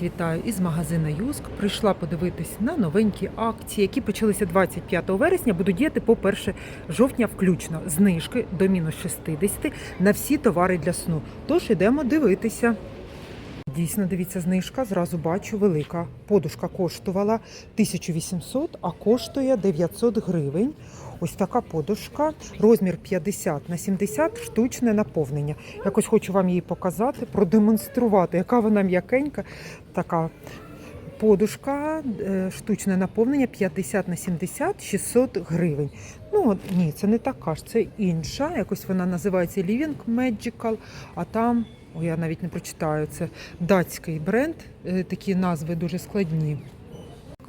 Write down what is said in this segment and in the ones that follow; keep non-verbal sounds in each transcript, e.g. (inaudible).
Всіх вітаю із магазина Юск. Прийшла подивитись на новенькі акції, які почалися 25 вересня, будуть діяти по 1 жовтня включно. Знижки до мінус 60 на всі товари для сну. Тож ідемо дивитися. Дійсно, дивіться, знижка. Зразу бачу велика. Подушка коштувала 1800, а коштує 900 гривень. Ось така подушка, розмір 50 на 70, штучне наповнення. Якось хочу вам її показати, продемонструвати, яка вона м'якенька. Така подушка, е, штучне наповнення 50 на 70, 600 гривень. Ну ні, це не така ж, це інша. Якось вона називається Living Magical, а там. О, я навіть не прочитаю це датський бренд. е, Такі назви дуже складні.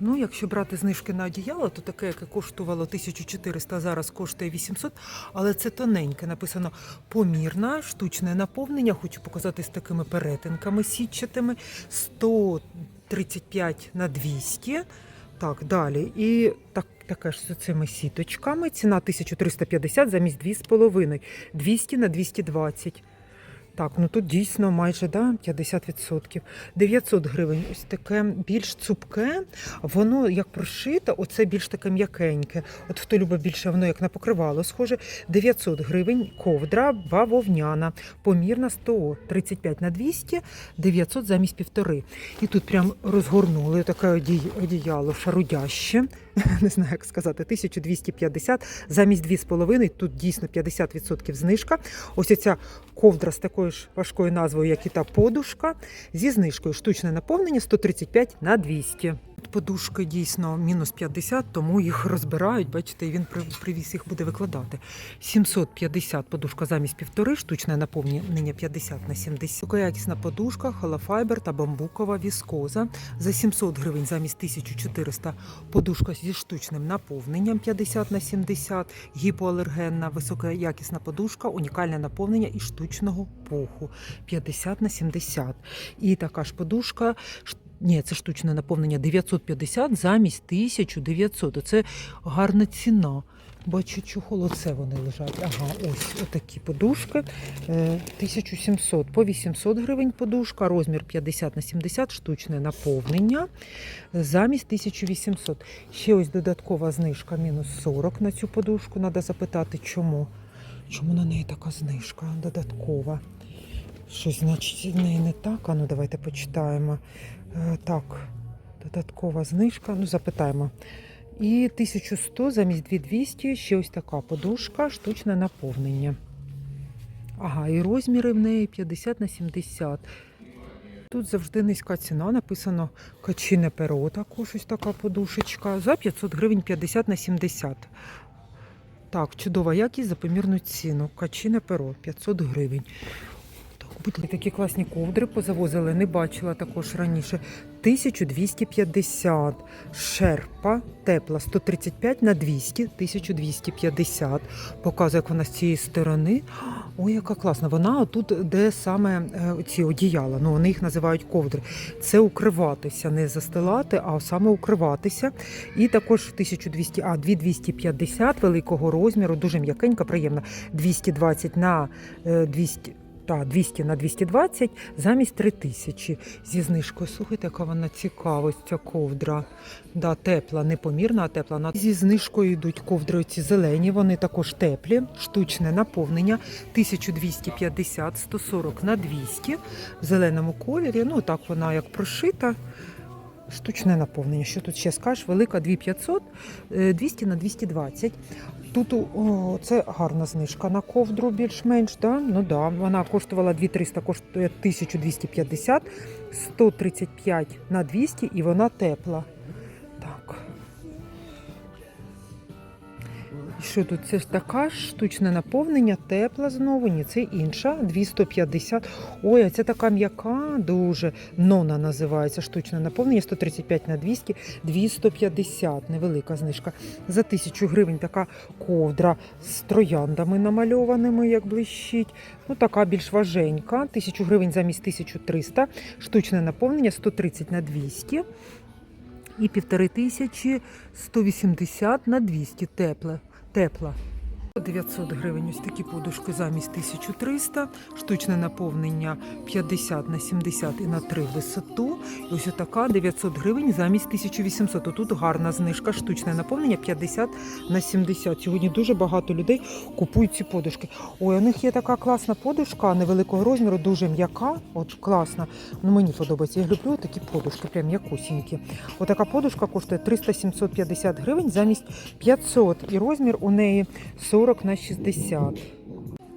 Ну, якщо брати знижки на одіяло, то таке, яке коштувало 1400, зараз коштує 800, але це тоненьке. Написано помірна, штучне наповнення. Хочу показати з такими перетинками сітчатими 135 на 200. Так, далі. І так, таке ж з цими сіточками. Ціна 1350 замість 2,5. 200 на 220. Так, ну тут дійсно майже да, 50%. 900 гривень. Ось таке більш цупке, воно як прошите, оце більш таке м'якеньке. От хто любить більше, воно як на покривало схоже. 900 гривень ковдра бавовняна, помірна 100, 35 на 200, 900 замість півтори. І тут прям розгорнули таке одіяло шарудяще. (laughs) Не знаю, як сказати, 1250 замість 2,5. Тут дійсно 50% знижка. Ось ця ковдра з такою ж важкою назвою, як і та подушка, зі знижкою штучне наповнення 135 на 200. Подушки дійсно мінус 50, тому їх розбирають. Бачите, він привіз їх буде викладати. 750 подушка замість півтори, штучне наповнення 50 на 70. Така якісна подушка, холофайбер та бамбукова віскоза. За 700 гривень замість 1400 подушка зі штучним наповненням 50 на 70, гіпоалергенна, високоякісна подушка, унікальне наповнення і штучного пуху 50 на 70. І така ж подушка. Ні, це штучне наповнення 950 замість 1900. Оце гарна ціна. Бачу, чохол, оце вони лежать. Ага, ось отакі подушки. Е, 1700 по 800 гривень подушка, розмір 50 на 70, штучне наповнення замість 1800. Ще ось додаткова знижка мінус 40 на цю подушку. Треба запитати, чому. Чому на неї така знижка додаткова? Щось, значить, в неї не так. А ну давайте почитаємо. Е, так, додаткова знижка. Ну, запитаємо. І 1100 замість 2200, ще ось така подушка, штучне наповнення. Ага, і розміри в неї 50 на 70. Тут завжди низька ціна, написано качине перо, також ось така подушечка. За 500 гривень 50 на 70. Так, чудова якість за помірну ціну. Качине перо 500 гривень. Будь такі класні ковдри позавозили, не бачила також раніше. 1250. Шерпа тепла 135 на 200, 1250. Показує, як вона з цієї сторони. Ой, яка класна. Вона отут, де саме е, ці одіяла. Ну, вони їх називають ковдри. Це укриватися, не застилати, а саме укриватися. І також 1200, а 2250 великого розміру, дуже м'якенька, приємна. 220 на е, 200. Та 200 на 220 замість 3000 зі знижкою. Слухайте, яка вона цікава, ця ковдра. Да, тепла, не помірна, а тепла. Зі знижкою йдуть ковдри ці зелені, вони також теплі, штучне наповнення 1250, 140 на 200 в зеленому кольорі. Ну так вона як прошита. Штучне наповнення. Що тут ще скажеш? Велика 2500, е, 200 на 220. Тут о, це гарна знижка на ковдру більш-менш. Да? Ну да, вона коштувала 2300, коштує 1250, 135 на 200 і вона тепла. І що тут? Це ж така ж штучне наповнення, тепла знову, ні, це інша, 250. Ой, а це така м'яка, дуже нона називається штучне наповнення, 135 на 200, 250, невелика знижка. За 1000 гривень така ковдра з трояндами намальованими, як блищить. Ну, така більш важенька, 1000 гривень замість 1300, штучне наповнення 130 на 200. І півтори тисячі 180 на 200 тепле. Тепла. 900 гривень ось такі подушки замість 1300, штучне наповнення 50 на 70 і на 3 висоту. І ось така 900 гривень замість 1800. Тут гарна знижка, штучне наповнення 50 на 70. Сьогодні дуже багато людей купують ці подушки. Ой, у них є така класна подушка невеликого розміру, дуже м'яка. От класна. Ну мені подобається. Я люблю такі подушки, прям м'якусінькі. Отака подушка коштує 300-750 гривень замість 500. І розмір у неї 40 на 60.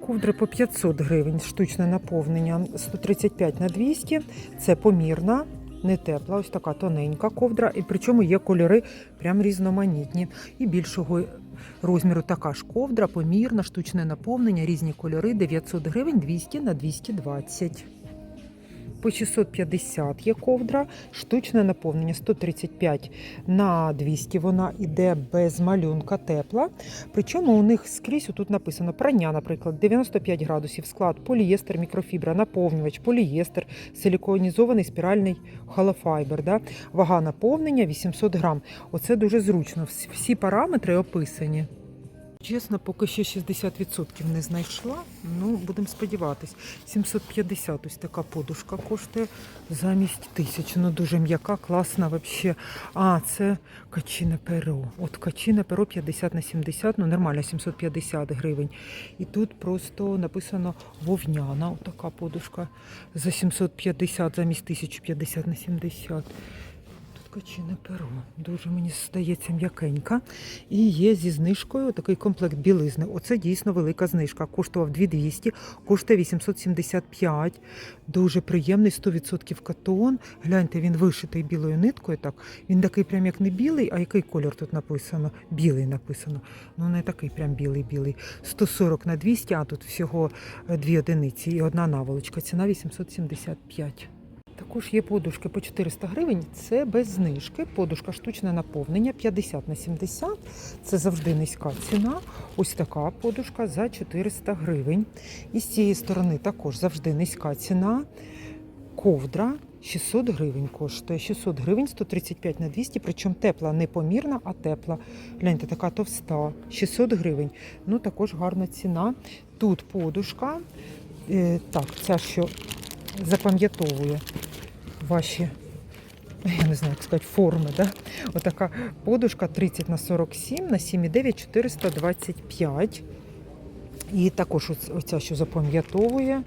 Ковдри по 500 гривень, штучне наповнення 135 на 200. Це помірна, не тепла, ось така тоненька ковдра. І причому є кольори прям різноманітні. І більшого розміру така ж ковдра, помірна, штучне наповнення, різні кольори 900 гривень 200 на 220. По 650 є ковдра, штучне наповнення 135 на 200. Вона іде без малюнка тепла. Причому у них скрізь тут написано прання, наприклад, 95 градусів, склад, полієстер, мікрофібра, наповнювач, полієстер, силіконізований спіральний холофайбер. Да? Вага наповнення 800 грам. Оце дуже зручно. Всі параметри описані. Чесно, поки ще 60% не знайшла. Ну, будемо сподіватись. 750 ось така подушка коштує замість тисячі. Ну, дуже м'яка, класна взагалі. А, це качине перо. От качине перо 50 на 70, ну нормально, 750 гривень. І тут просто написано вовняна, отака подушка за 750 замість 1050 на 70. Качине перо. Дуже мені здається м'якенька. І є зі знижкою такий комплект білизни. Оце дійсно велика знижка. Коштував 2200, коштує 875. Дуже приємний, 100% катон. Гляньте, він вишитий білою ниткою. Так, він такий прям як не білий, а який колір тут написано? Білий написано. Ну не такий прям білий-білий. 140 на 200, а тут всього е, дві одиниці і одна наволочка. Ціна 875. Також є подушки по 400 гривень. Це без знижки. Подушка штучне наповнення 50 на 70. Це завжди низька ціна. Ось така подушка за 400 гривень. І з цієї сторони також завжди низька ціна. Ковдра 600 гривень коштує. 600 гривень, 135 на 200, причому тепла, не помірна, а тепла. Гляньте, така товста. 600 гривень. Ну, також гарна ціна. Тут подушка. Е, так, ця що запам'ятовує ваші, я не знаю, як сказати, форми. Да? Отака подушка 30 на 47 на 7,9 425. І також оц- оця, що запам'ятовує.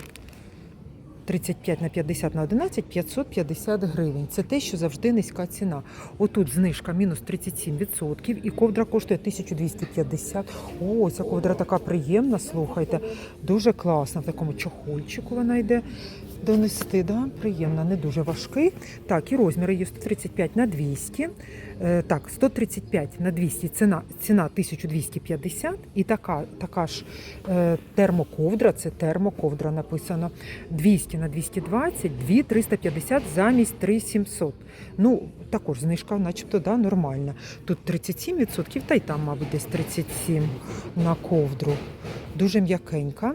35 на 50 на 11 550 гривень. Це те, що завжди низька ціна. Отут знижка мінус 37% і ковдра коштує 1250. О, ця ковдра така приємна, слухайте. Дуже класна. В такому чохольчику вона йде донести. Да? Приємна, не дуже важкий. Так, і розміри є 135 на 200. Е, так, 135 на 200 ціна, ціна 1250. І така, така ж е, термоковдра, це термоковдра написано. 200 на 220, 2 350 замість 3700. Ну, також знижка, начебто, да, нормальна. Тут 37%, та й там, мабуть, десь 37 на ковдру. Дуже м'якенька.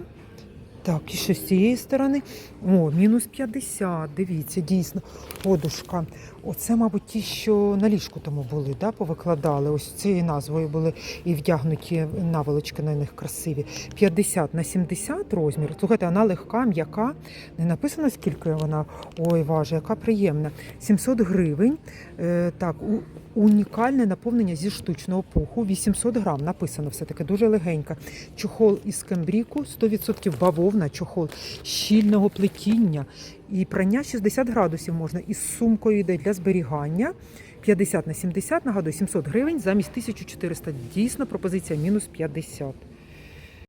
Так, і що з цієї сторони? О, мінус 50, дивіться, дійсно, подушка. Оце, мабуть, ті, що на ліжку тому були, да, повикладали. Ось цією назвою були і вдягнуті наволочки на них красиві. 50 на 70 розмір. Слухайте, вона легка, м'яка. Не написано, скільки вона ой, важить, яка приємна. 700 гривень. Е, так, у, унікальне наповнення зі штучного пуху. 800 грам написано все-таки, дуже легенька. Чохол із кембріку, 100% бавовна, чохол щільного плетіння. І прання 60 градусів можна. Із сумкою йде для зберігання. 50 на 70, нагадую, 700 гривень замість 1400. Дійсно, пропозиція мінус 50.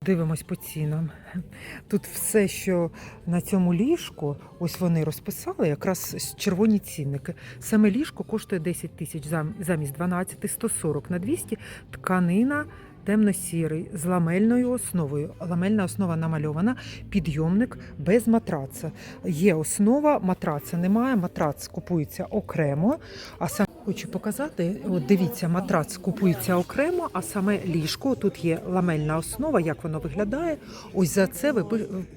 Дивимось по цінам. Тут все, що на цьому ліжку, ось вони розписали, якраз червоні цінники. Саме ліжко коштує 10 тисяч замість 12, 140 на 200, тканина темно-сірий з ламельною основою. Ламельна основа намальована, підйомник без матраца. Є основа, матраца немає, матрац купується окремо, а сам Хочу показати, от дивіться, матрац купується окремо, а саме ліжко тут є ламельна основа, як воно виглядає. Ось за це ви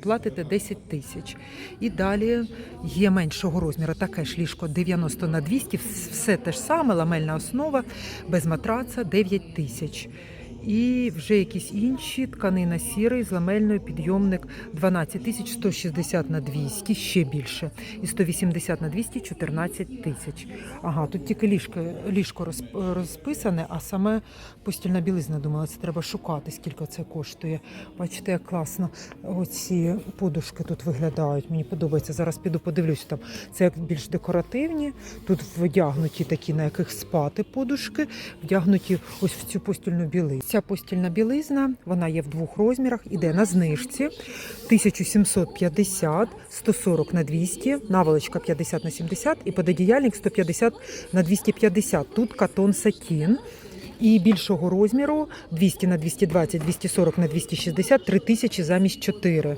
платите 10 тисяч. І далі є меншого розміру, таке ж ліжко 90 на 200, все те ж саме, ламельна основа без матраца 9 тисяч. І вже якісь інші тканина сірий з ламельною підйомник 12 тисяч 160 на 200, ще більше. І 180 на 200 14 тисяч. Ага, тут тільки ліжко, ліжко розписане, а саме постільна білизна. Думала, це треба шукати, скільки це коштує. Бачите, як класно оці подушки тут виглядають. Мені подобається. Зараз піду подивлюсь там. Це як більш декоративні. Тут вдягнуті такі, на яких спати подушки, вдягнуті ось в цю постільну білизну. Ця постільна білизна, вона є в двох розмірах, іде на знижці 1750, 140 на 200, наволочка 50 на 70 і пододіяльник 150 на 250. Тут катон сатін. І більшого розміру 200 на 220, 240 на 260, 3000 замість 4.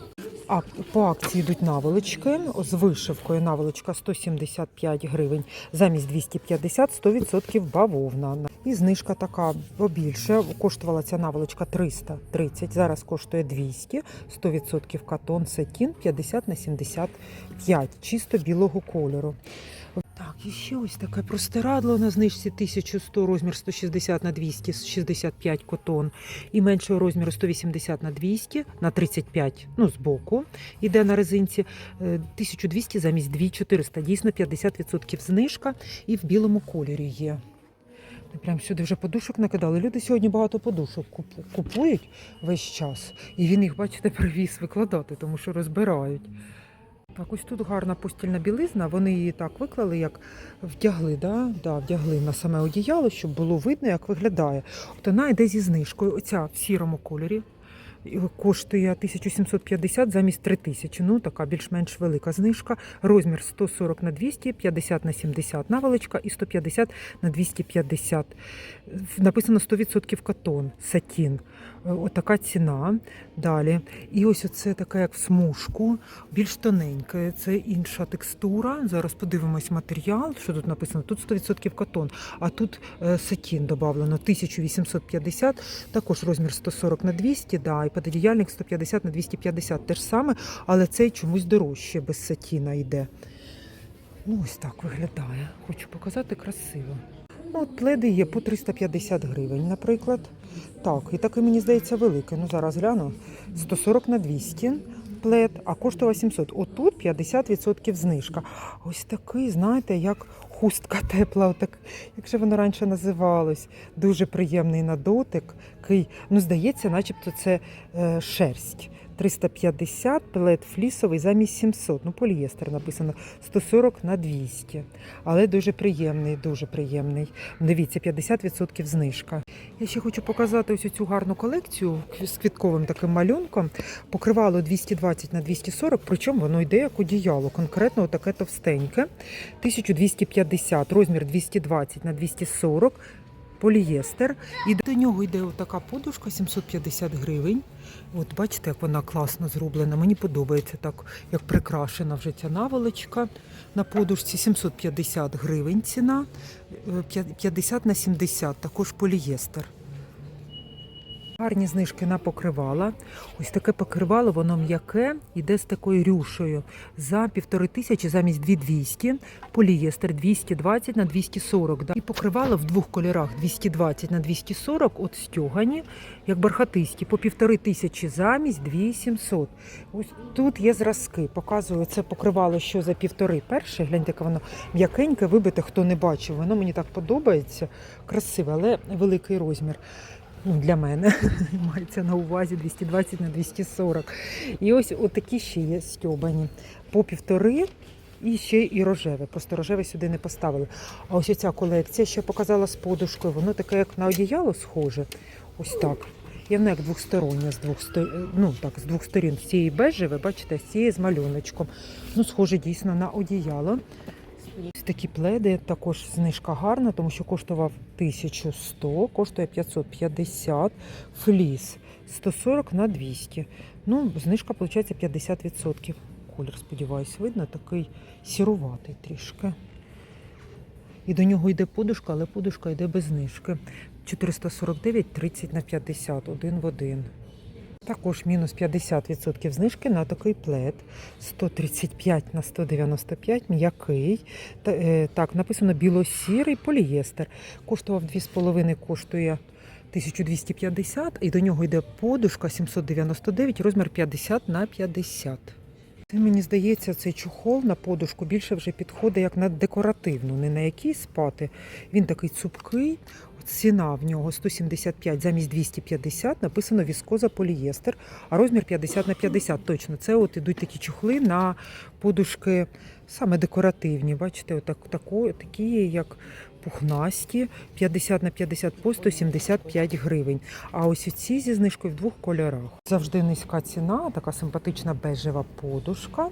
А по акції йдуть наволочки з вишивкою. Наволочка 175 гривень замість 250, 100% бавовна. І знижка така побільше. Коштувала ця наволочка 330, зараз коштує 200, 100% катон сатін 50 на 75, чисто білого кольору. Так, і ще ось таке простирадло на знижці 1100, розмір 160 на 200, 65 котон. І меншого розміру 180 на 200, на 35, ну, збоку, іде на резинці. Е, 1200 замість 2400. Дійсно 50% знижка і в білому кольорі є. Прям сюди вже подушок накидали. Люди сьогодні багато подушок купують весь час. І він їх, бачите, (laughs) привіз викладати, тому що розбирають. Так, ось тут гарна постільна білизна. Вони її так виклали, як вдягли, да? Да, вдягли на саме одіяло, щоб було видно, як виглядає. От вона йде зі знижкою. Оця в сірому кольорі. Коштує 1750 замість 3000. Ну, така більш-менш велика знижка. Розмір 140 на 200, 50 на 70 наволочка і 150 на 250. Написано 100% катон, сатін. Е, Отака ціна. Далі. І ось оце таке, як в смужку, більш тоненьке. Це інша текстура. Зараз подивимось матеріал, що тут написано. Тут 100% катон, а тут сатін додавлено 1850, також розмір 140 на 200, да, і пододіяльник 150 на 250. Те ж саме, але цей чомусь дорожче, без сатіна йде. Ну, ось так виглядає. Хочу показати красиво. Ну, от пледи є по 350 гривень, наприклад. Так, і такий, мені здається, великий. Ну, зараз гляну. 140 на 200 плед, а коштує 700. Отут 50% знижка. Ось такий, знаєте, як хустка (laughs) тепла, отак, як же воно раніше називалось. Дуже приємний на дотик. Кий, ну, здається, начебто це е, шерсть. 350, плед флісовий замість 700. Ну, полієстер написано 140 на 200. Але дуже приємний, дуже приємний. Дивіться, 50% знижка. Я ще хочу показати ось цю гарну колекцію з квітковим таким малюнком. Покривало 220 на 240, причому воно йде як одіяло, конкретно таке товстеньке. 1250, розмір 220 на 240. Полієстер. І до нього йде така подушка 750 гривень. От бачите, як вона класно зроблена. Мені подобається так, як прикрашена вже ця наволочка на подушці. 750 гривень ціна, е, 50 на 70, також полієстер. Гарні знижки на покривала. Ось таке покривало, воно м'яке, іде з такою рюшею. За півтори тисячі замість 2200, полієстер 220 на 240. Да? І покривало в двох кольорах 220 на 240, от стьогані, як бархатисті, по півтори тисячі замість 2700. Ось тут є зразки. Показую це покривало, що за півтори. Перше, гляньте, яке воно м'якеньке, вибите, хто не бачив. Воно мені так подобається. Красиве, але великий розмір. Ну, для мене (laughs) мається на увазі 220 на 240. І ось отакі ще є стьобані. По півтори і ще і рожеве. Просто рожеве сюди не поставили. А ось ця колекція ще показала з подушкою. Воно таке, як на одіяло схоже. Ось так. І воно як двохстороння з двох сторін, ну так, з двох сторін. З цієї бежеве, бачите, з цієї з малюночком. Ну, схоже дійсно на одіяло. Такі пледи, також знижка гарна, тому що коштував 1100, коштує 550, фліс 140 на 200. Ну, знижка виходить 50%. Колір, сподіваюся, видно, такий сіруватий трішки. І до нього йде подушка, але подушка йде без знижки. 449, 30 на 50, один в один. Також мінус 50% знижки на такий плед. 135 на 195, м'який. Е, Так, написано білосірий полієстер. Коштував 2,5, коштує 1250, і до нього йде подушка 799, розмір 50 на 50. Це мені здається, цей чохол на подушку більше вже підходить як на декоративну, не на який спати. Він такий цупкий. Ціна в нього 175 замість 250, написано віскоза полієстер, а розмір 50 на 50. Точно, це от ідуть такі чохли на подушки саме декоративні. Бачите, отак, тако, такі, як пухнасті, 50 на 50 по 175 гривень. А ось ці зі знижкою в двох кольорах. Завжди низька ціна, така симпатична бежева подушка,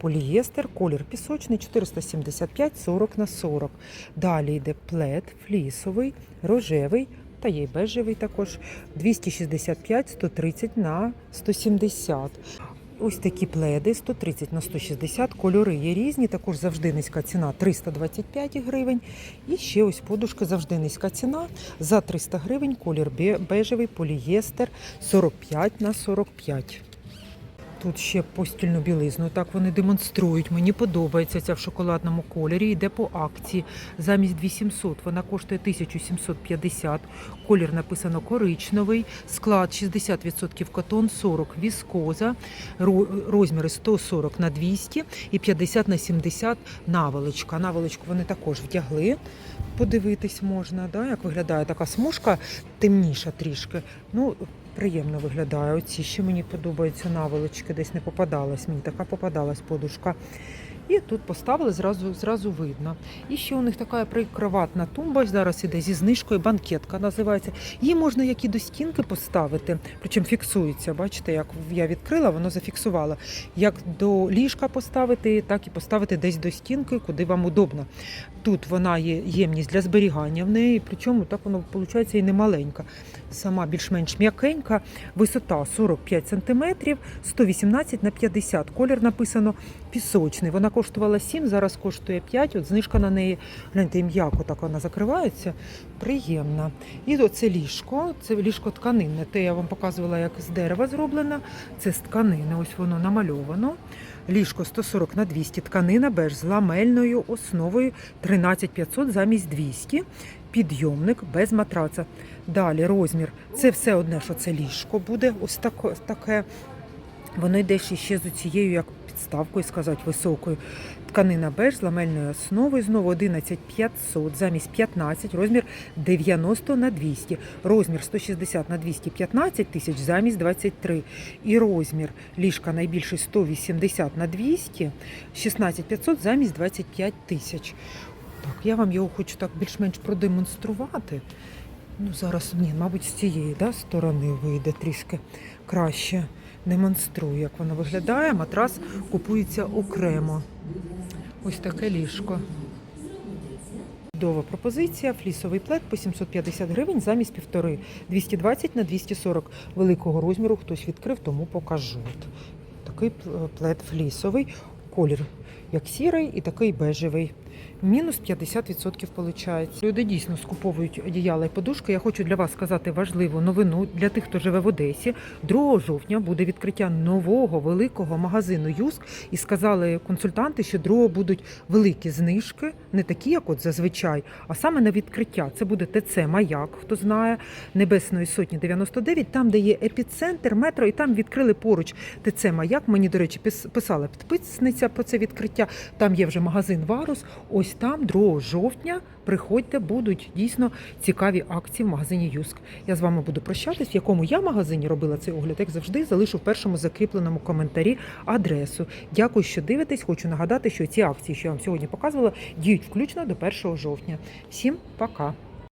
полієстер, колір пісочний 475 40 на 40. Далі йде плед флісовий, рожевий. Та є й бежевий також 265 130 на 170. Ось такі пледи 130 на 160, кольори є різні, також завжди низька ціна 325 гривень. І ще ось подушка завжди низька ціна за 300 гривень, колір бежевий, полієстер 45 на 45. Тут ще постільну білизну. Так вони демонструють. Мені подобається ця в шоколадному кольорі. Йде по акції. Замість 2700 вона коштує 1750. Колір написано коричневий. Склад 60% котон, 40 віскоза. Розміри 140 на 200 і 50 на 70 наволочка. Наволочку вони також вдягли. Подивитись можна, да? як виглядає така смужка темніша трішки. Ну, приємно виглядає. Оці ще мені подобаються наволочки, десь не попадалась. Мені така попадалась подушка. І тут поставили, зразу, зразу видно. І ще у них така прикроватна тумба. Зараз іде зі знижкою, банкетка називається. Її можна як і до стінки поставити, причому фіксується. Бачите, як я відкрила, воно зафіксувало. Як до ліжка поставити, так і поставити десь до стінки, куди вам удобно. Тут вона є ємність для зберігання в неї, причому так воно виходить і не маленька. Сама більш-менш м'якенька, висота 45 см, 118 на 50. Колір написано пісочний. Вона коштувала 7, зараз коштує 5. От знижка на неї, гляньте, м'яко так вона закривається. Приємна. І оце ліжко, це ліжко тканинне. Те я вам показувала, як з дерева зроблено. Це з тканини, ось воно намальовано. Ліжко 140 на 200, тканина беж з ламельною основою 13500 замість 200. Підйомник без матраца. Далі розмір. Це все одне, що це ліжко буде. Ось таке. Воно йде ще з цією, як підставкою сказати, високою. Тканина беж з ламельною основою. Знову 11500 замість 15, розмір 90 на 200. Розмір 160 на 215 тисяч замість 23. І розмір ліжка найбільший 180 на 200, 16500 замість 25 тисяч. Так, я вам його хочу так більш-менш продемонструвати. Ну, зараз ні, мабуть, з цієї да, сторони вийде трішки краще. Демонструю, як воно виглядає. Матрас купується окремо. Ось таке ліжко. Чудова пропозиція. Флісовий плед по 750 гривень замість півтори. 220 на 240 великого розміру. Хтось відкрив, тому покажу. От. Такий пл- плед флісовий. Колір як сірий і такий бежевий. Мінус 50% виходить. Люди дійсно скуповують одіяла і подушки. Я хочу для вас сказати важливу новину для тих, хто живе в Одесі. 2 жовтня буде відкриття нового великого магазину Юск. І сказали консультанти, що 2 будуть великі знижки, не такі, як от зазвичай, а саме на відкриття. Це буде ТЦ Маяк, хто знає, Небесної сотні 99, там, де є епіцентр, метро, і там відкрили поруч ТЦ Маяк. Мені, до речі, пис- писала підписниця про це відкриття. Там є вже магазин Варус. Ось там 2 жовтня. Приходьте, будуть дійсно цікаві акції в магазині Юск. Я з вами буду прощатись, в якому я магазині робила цей огляд, як завжди, залишу в першому закріпленому коментарі адресу. Дякую, що дивитесь. Хочу нагадати, що ці акції, що я вам сьогодні показувала, діють включно до 1 жовтня. Всім пока!